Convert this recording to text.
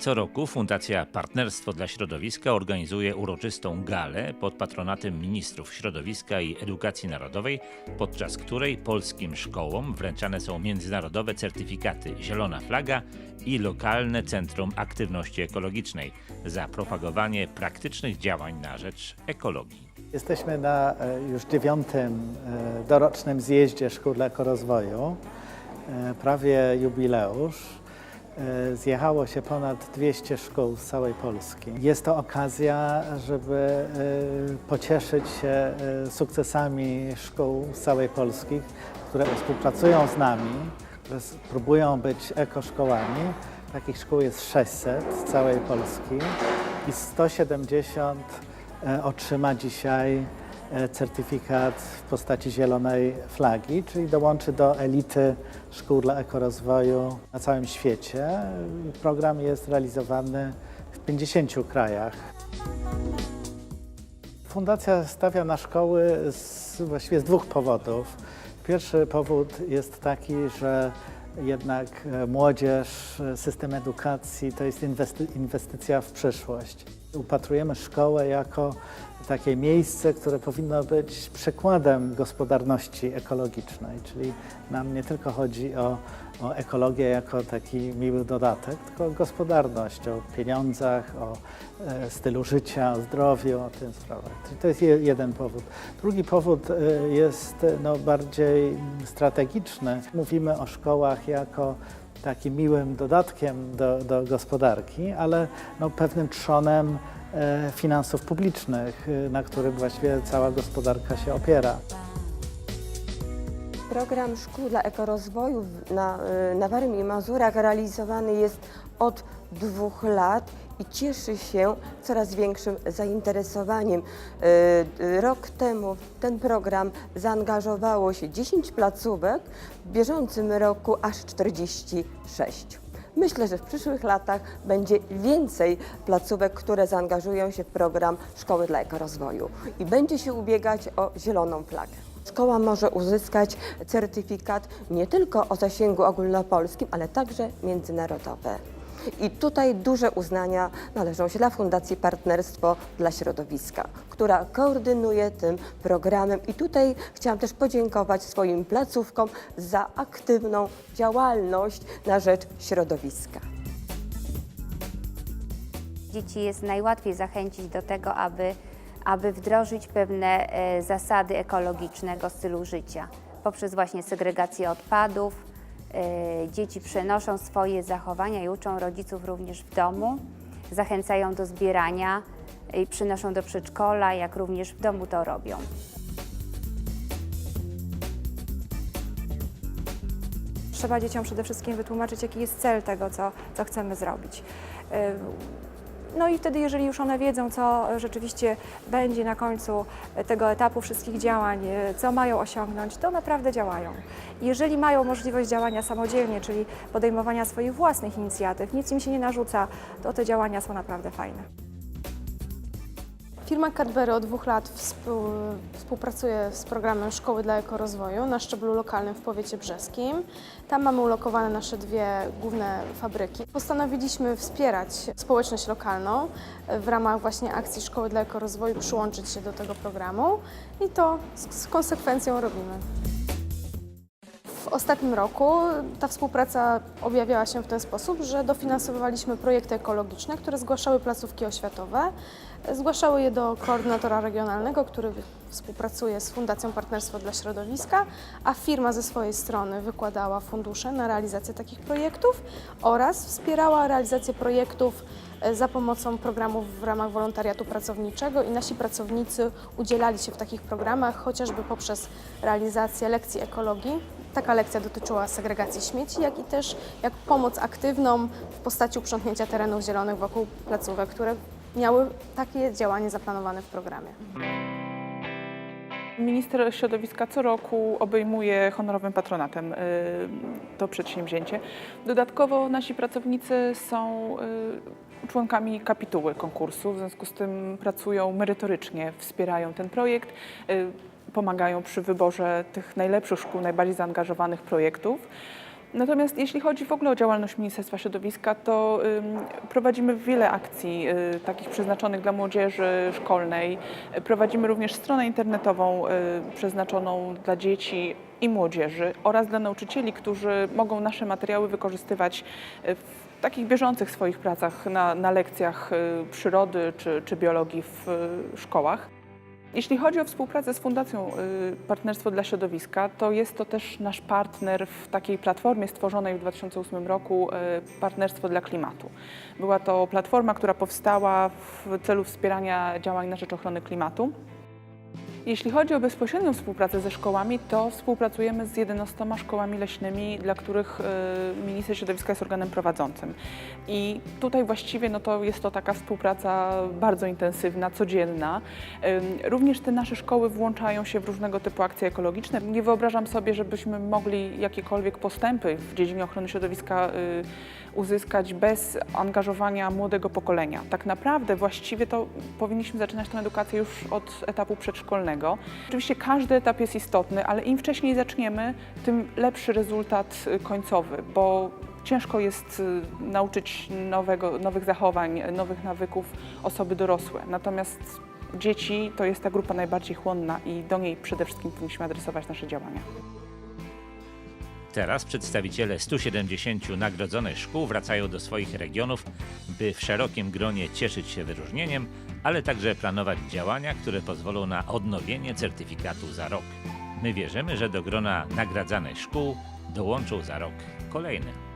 Co roku Fundacja Partnerstwo dla Środowiska organizuje uroczystą galę pod patronatem ministrów środowiska i edukacji narodowej, podczas której polskim szkołom wręczane są międzynarodowe certyfikaty Zielona Flaga i lokalne Centrum Aktywności Ekologicznej za propagowanie praktycznych działań na rzecz ekologii. Jesteśmy na e, już dziewiątym e, dorocznym zjeździe szkół ekorozwoju, e, prawie jubileusz. E, Zjechało się ponad 200 szkół z całej Polski. Jest to okazja, żeby e, pocieszyć się e, sukcesami szkół z całej Polski, które współpracują z nami, które próbują być ekoszkołami. Takich szkół jest 600 z całej Polski i 170 e, otrzyma dzisiaj certyfikat w postaci zielonej flagi, czyli dołączy do elity szkół dla ekorozwoju na całym świecie. Program jest realizowany w 50 krajach. Fundacja stawia na szkoły z, właściwie z dwóch powodów. Pierwszy powód jest taki, że jednak e, młodzież, e, system edukacji to jest inwesty- inwestycja w przyszłość. Upatrujemy szkołę jako takie miejsce, które powinno być przykładem gospodarności ekologicznej, czyli nam nie tylko chodzi o, o ekologię jako taki miły dodatek, tylko o gospodarność, o pieniądzach, o e, stylu życia, o zdrowiu, o tym sprawach. To jest je- jeden powód. Drugi powód e, jest e, no, bardziej strategiczny. Mówimy o szkołach jako takim miłym dodatkiem do, do gospodarki, ale no, pewnym trzonem e, finansów publicznych, e, na którym właściwie cała gospodarka się opiera. Program Szkół dla Ekorozwoju na, y, na Warmii i Mazurach realizowany jest od dwóch lat i cieszy się coraz większym zainteresowaniem. Y, y, Rok temu w ten program zaangażowało się 10 placówek, w bieżącym roku aż 46. Myślę, że w przyszłych latach będzie więcej placówek, które zaangażują się w program Szkoły dla Ekorozwoju i będzie się ubiegać o zieloną flagę. Szkoła może uzyskać certyfikat nie tylko o zasięgu ogólnopolskim, ale także międzynarodowe. I tutaj duże uznania należą się dla Fundacji Partnerstwo dla Środowiska, która koordynuje tym programem. I tutaj chciałam też podziękować swoim placówkom za aktywną działalność na rzecz środowiska. Dzieci jest najłatwiej zachęcić do tego, aby, aby wdrożyć pewne e, zasady ekologicznego stylu życia. Poprzez właśnie segregację odpadów, dzieci przenoszą swoje zachowania i uczą rodziców również w domu, zachęcają do zbierania i przynoszą do przedszkola, jak również w domu to robią. Trzeba dzieciom przede wszystkim wytłumaczyć, jaki jest cel tego, co, co chcemy zrobić. No i wtedy, jeżeli już one wiedzą, co rzeczywiście będzie na końcu tego etapu wszystkich działań, y, co mają osiągnąć, to naprawdę działają. Jeżeli mają możliwość działania samodzielnie, czyli podejmowania swoich własnych inicjatyw, nic im się nie narzuca, to te działania są naprawdę fajne. Firma Cadbury od dwóch lat współ, współpracuje z programem Szkoły dla Ekorozwoju na szczeblu lokalnym w powiecie brzeskim. Tam mamy ulokowane nasze dwie główne fabryki. Postanowiliśmy wspierać społeczność lokalną w ramach właśnie akcji Szkoły dla Ekorozwoju, przyłączyć się do tego programu i to z konsekwencją robimy. Ostatnim roku ta współpraca objawiała się w ten sposób, że dofinansowywaliśmy projekty ekologiczne, które zgłaszały placówki oświatowe. Zgłaszały je do koordynatora regionalnego, który współpracuje z Fundacją Partnerstwo dla Środowiska, a firma ze swojej strony wykładała fundusze na realizację takich projektów oraz wspierała realizację projektów e, za pomocą programów w ramach wolontariatu pracowniczego i nasi pracownicy udzielali się w takich programach, chociażby poprzez realizację lekcji ekologii. Taka lekcja dotyczyła segregacji śmieci, jak i też jak pomoc aktywną w postaci uprzątnięcia terenów zielonych wokół placówek, które miały takie działanie zaplanowane w programie. Minister Środowiska co roku obejmuje honorowym patronatem y, to przedsięwzięcie. Dodatkowo nasi pracownicy są y, członkami kapituły konkursu, w związku z tym pracują merytorycznie, wspierają ten projekt, y, pomagają przy wyborze tych najlepszych szkół, najbardziej zaangażowanych projektów. Natomiast jeśli chodzi w ogóle o działalność Ministerstwa Środowiska, to prowadzimy wiele akcji y, takich przeznaczonych dla młodzieży szkolnej. Prowadzimy również stronę internetową y, przeznaczoną dla dzieci i młodzieży oraz dla nauczycieli, którzy mogą nasze materiały wykorzystywać y, w takich bieżących swoich pracach na, na lekcjach przyrody czy, czy biologii w szkołach. Jeśli chodzi o współpracę z Fundacją y, Partnerstwo dla Środowiska, to jest to też nasz partner w takiej platformie stworzonej w 2008 roku y, Partnerstwo dla Klimatu. Była to platforma, która powstała w celu wspierania działań na rzecz ochrony klimatu. Jeśli chodzi o bezpośrednią współpracę ze szkołami, to współpracujemy z 11 szkołami leśnymi, dla których y, minister środowiska jest organem prowadzącym. I tutaj właściwie no to jest to taka współpraca bardzo intensywna, codzienna. Również te nasze szkoły włączają się w różnego typu akcje ekologiczne. Nie wyobrażam sobie, żebyśmy mogli jakiekolwiek postępy w dziedzinie ochrony środowiska y, uzyskać bez angażowania młodego pokolenia. Tak naprawdę właściwie to powinniśmy zaczynać tę edukację już od etapu przedszkolnego. Oczywiście każdy etap jest istotny, ale im wcześniej zaczniemy, tym lepszy rezultat y, końcowy, bo ciężko jest y, nauczyć nowego, nowych zachowań, nowych nawyków osoby dorosłe. Natomiast dzieci to jest ta grupa najbardziej chłonna i do niej przede wszystkim powinniśmy adresować nasze działania. Teraz przedstawiciele 170 nagrodzonych szkół wracają do swoich regionów, by w szerokim gronie cieszyć się wyróżnieniem, ale także planować działania, które pozwolą na odnowienie certyfikatu za rok. My wierzymy, że do grona nagradzanych szkół dołączą za rok kolejne.